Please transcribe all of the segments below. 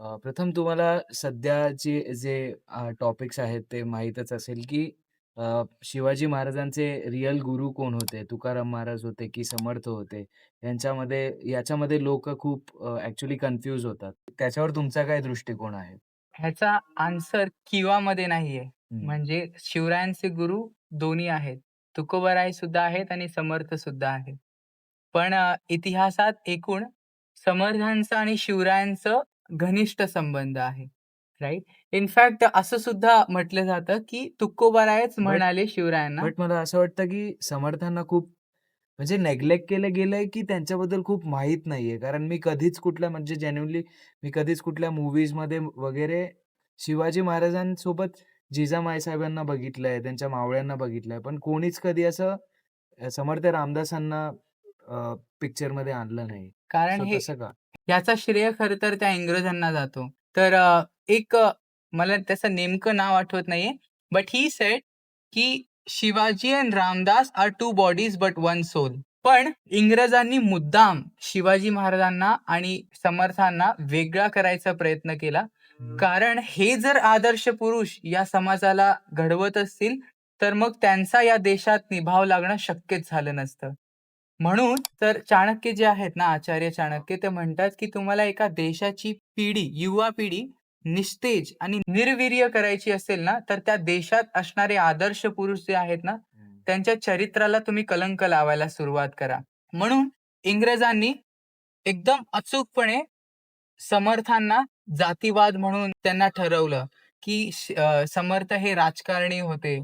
अ, प्रथम तुम्हाला सध्याचे जे अ, टॉपिक्स आहेत ते माहीतच असेल, की अ, शिवाजी महाराजांचे रिअल गुरु कोण होते? तुकाराम महाराज होते की समर्थ होते? यांच्यामध्ये याच्यामध्ये लोकं खूप अ, ॲक्चुअली कन्फ्यूज होतात. त्याच्यावर तुमचा काय दृष्टिकोन आहे? ह्याचा आन्सर किंवामध्ये नाहीये. हं. म्हणजे शिवरायांचे गुरु दोन्ही आहेत. तुकोबराय सुद्धा आहेत आणि समर्थ सुद्धा आहेत. पण अ, इतिहासात एकूण समर्थांचं आणि शिवरायांचं घनिष्ठ संबंध आहे. राइट? इनफॅक्ट असं सुद्धा म्हटलं जातं, की तुकोबरायच म्हणाले शिवरायांना बट मला असं वाटतं, की समर्थांना खूप म्हणजे नेग्लेक्ट केलं गेलंय, की त्यांच्याबद्दल खूप माहीत नाहीये. कारण मी कधीच कुठल्या म्हणजे जेन्युइनली मी कधीच कुठल्या मूव्हीजमध्ये वगैरे शिवाजी महाराजांसोबत जिजामाई साहेबांना बघितलंय, त्यांच्या मावळ्यांना बघितलंय. पण कोणीच कधी असं अ, समर्थ रामदासांना अ, पिक्चरमध्ये आणलं नाही. कारण हे तसं का? याचा श्रेय खरं तर त्या इंग्रजांना जातो. तर अ, एक अ, मला त्याचं नेमकं नाव आठवत नाहीये. बट ही सेड, की Shivaji and Ramdas are two bodies but one soul. पण इंग्रजांनी मुद्दाम शिवाजी महाराजांना आणि समर्थांना वेगळा करायचा प्रयत्न केला. कारण हे जर आदर्श पुरुष या समाजाला घडवत असतील, तर मग त्यांचा या देशात निभाव लागणं शक्यच झालं नसतं. म्हणून तर चाणक्य जे आहेत ना, आचार्य चाणक्य ते म्हणतात, की तुम्हाला एका देशाची पिढी, युवा पिढी निस्तेज आणि निर्वीर्य करायची असेल ना, तर त्या देशात असणारे आदर्श पुरुष जे आहेत ना. त्यांच्या चरित्राला तुम्ही कलंक लावायला सुरुवात करा. म्हणून इंग्रजांनी एकदम अचूकपणे समर्थांना जातीवाद म्हणून त्यांना ठरवलं, की समर्थ हे राजकारणी होते.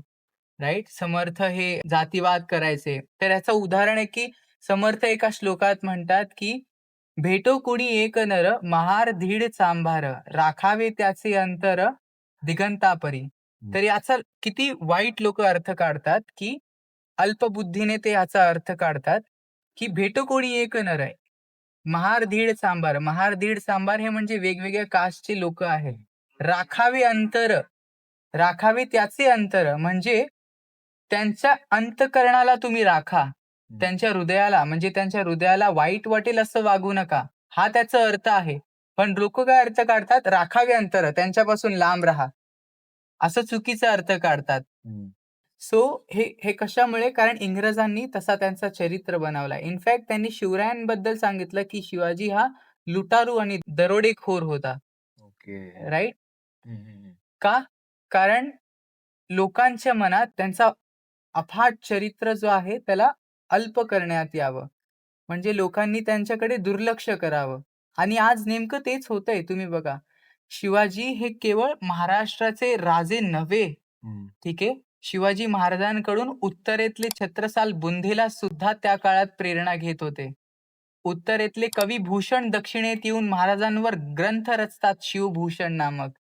राइट? समर्थ हे जातीवाद करायचे. तर याचं उदाहरण आहे, की समर्थ एका श्लोकात म्हणतात, की "भेटो कुणी एक नर, महार धीड चांभार, राखावे त्याचे अंतर दिगंतापरी." तर याचा किती वाईट लोकं अर्थ काढतात, की अल्पबुद्धीने ते याचा अर्थ काढतात, की "भेटो कोणी एक नर आहे." महार धीड सांबार. महार धीड सांबार हे म्हणजे वेगवेगळ्या कास्टचे लोकं आहेत. राखावे अंतर, राखावे त्याचे अंतर म्हणजे त्यांच्या अंतःकरणाला तुम्ही राखा. त्यांच्या हृदयाला म्हणजे त्यांच्या हृदयाला वाईट वाटेल असं वागू नका. हा त्याचा अर्थ आहे. पण लोकं काय अर्थ काढतात? राखावे अंतर, त्यांच्यापासून लांब राहा. असं चुकीचा अर्थ काढतात. सो हे हे कशामुळे? कारण इंग्रजांनी तसा त्यांचा चरित्र बनवलाय. इनफॅक्ट त्यांनी शिवरायांबद्दल सांगितलं, की शिवाजी हा लुटारू आणि दरोडेखोर होता. ओके. हं. का? कारण लोकांच्या मनात त्यांचा अफाट चरित्र जो आहे त्याला अल्प करण्यात यावं. म्हणजे लोकांनी त्यांच्याकडे दुर्लक्ष करावं आणि आज नेमकं तेच होतंय. तुम्ही बघा, शिवाजी हे केवळ महाराष्ट्राचे राजे नव्हे, हं. ठीक आहे. शिवाजी महाराजांकडून उत्तरेतले छत्रसाल बुंदेला सुद्धा त्या काळात प्रेरणा घेत होते. उत्तरेतले कवी भूषण दक्षिणेत येऊन महाराजांवर ग्रंथ रचतात शिवभूषण नामक.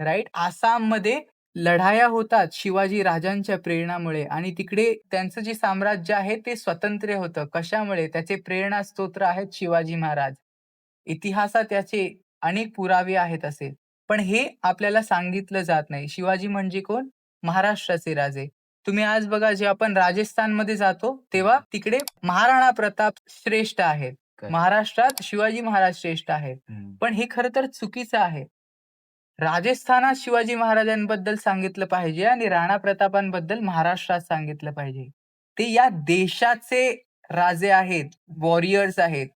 राइट? आसाममध्ये लढाया होतात शिवाजी राजांच्या प्रेरणामुळे आणि तिकडे त्यांचं जे साम्राज्य आहे ते स्वतंत्र होतं. कशामुळे? त्याचे प्रेरणा स्तोत्र आहेत शिवाजी महाराज. इतिहासात याचे अनेक पुरावे आहेत असे. पण हे आपल्याला सांगितलं जात नाही. शिवाजी म्हणजे कोण? महाराष्ट्राचे राजे. तुम्ही आज बघा जे आपण राजस्थानमध्ये जातो, तेव्हा तिकडे महाराणा प्रताप श्रेष्ठ आहेत. महाराष्ट्रात शिवाजी महाराज श्रेष्ठ आहेत. पण हे खरं तर चुकीचं आहे. राजस्थानात शिवाजी महाराजांबद्दल सांगितलं पाहिजे आणि राणा प्रतापांबद्दल महाराष्ट्रात सांगितलं पाहिजे. ते या देशाचे राजे आहेत, वॉरियर्स आहेत.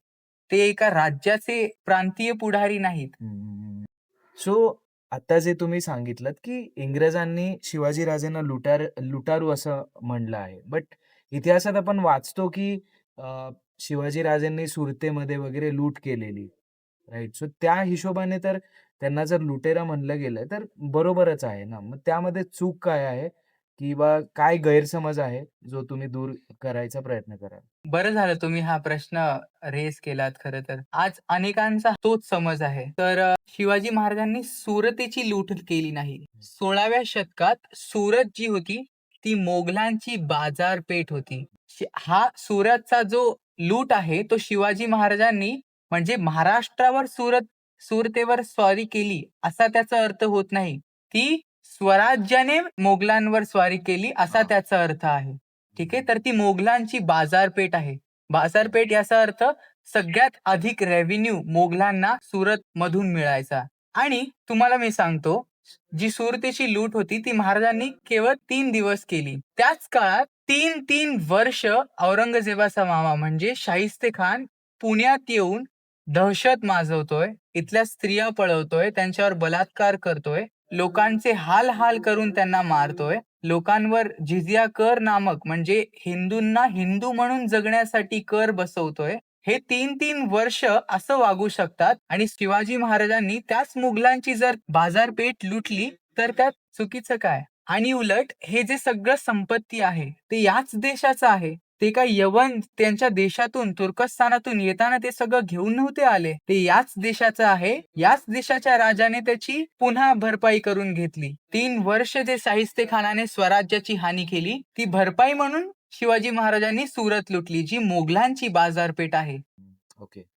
ते एका राज्याचे प्रांतीय पुढारी नाहीत. सो आता जे तुम्ही सांगितलं की इंग्रजांनी शिवाजी राजांना लुटार लुटारू असं म्हणलं आहे. बट इतिहासात आपण वाचतो, की शिवाजी राजांनी सुरतेमध्ये वगैरे लूट केलेली. राईट सो त्या हिशोबाने तर त्यांना जर लुटेरा म्हणलं गेलं, तर बरोबरच आहे ना. मग त्यामध्ये चूक काय आहे? किंवा काय गैरसमज आहे, जो तुम्ही दूर करायचा प्रयत्न कराल? बरं झालं तुम्ही हा प्रश्न रेज केलात खरं तर. आज अनेकांचा तोच समज आहे. तर अ, शिवाजी महाराजांनी सुरतेची लूट केली नाही. 16व्या शतकात सुरत जी होती, ती मोगलांची बाजारपेठ होती. शि हा सुरतचा जो लूट आहे, तो शिवाजी महाराजांनी म्हणजे महाराष्ट्रावर सुरत सुरतेवर स्वारी केली, असा त्याचा अर्थ होत नाही. ती स्वराज्याने मोगलांवर स्वारी केली, असा. त्याचा अर्थ आहे. ठीक आहे. तर ती मोगलांची बाजारपेठ आहे. बाजारपेठ याचा अर्थ सगळ्यात अधिक रेव्हेन्यू मोगलांना सुरतमधून मिळायचा. आणि तुम्हाला मी सांगतो जी सुरतेची लूट होती ती महाराजांनी केवळ तीन दिवस केली त्याच काळात तीन तीन वर्ष औरंगजेबाचा मामा म्हणजे शाहिस्ते खान पुण्यात येऊन दहशत माजवतोय इथल्या स्त्रिया पळवतोय त्यांच्यावर बलात्कार करतोय लोकांचे हाल हाल करून त्यांना मारतोय लोकांवर जिझिया कर नामक म्हणजे हिंदूंना हिंदू म्हणून जगण्यासाठी कर बसवतोय हे तीन तीन वर्ष असं वागू शकतात आणि शिवाजी महाराजांनी त्याच मुघलांची जर बाजारपेठ लुटली तर त्यात चुकीचं काय? आणि उलट हे जे सगळं संपत्ती आहे ते याच देशाचं आहे. ते काय यवन त्यांच्या देशातून तुर्कस्तानातून येताना ते सगळं घेऊन नव्हते आले? ते याच देशाचं आहे याच देशाच्या राजाने त्याची पुन्हा भरपाई करून घेतली. तीन वर्ष जे साहिस्ते खानाने स्वराज्याची हानी केली ती भरपाई म्हणून शिवाजी महाराजांनी सुरत लुटली जी मोगलांची बाजारपेठ आहे. ओके.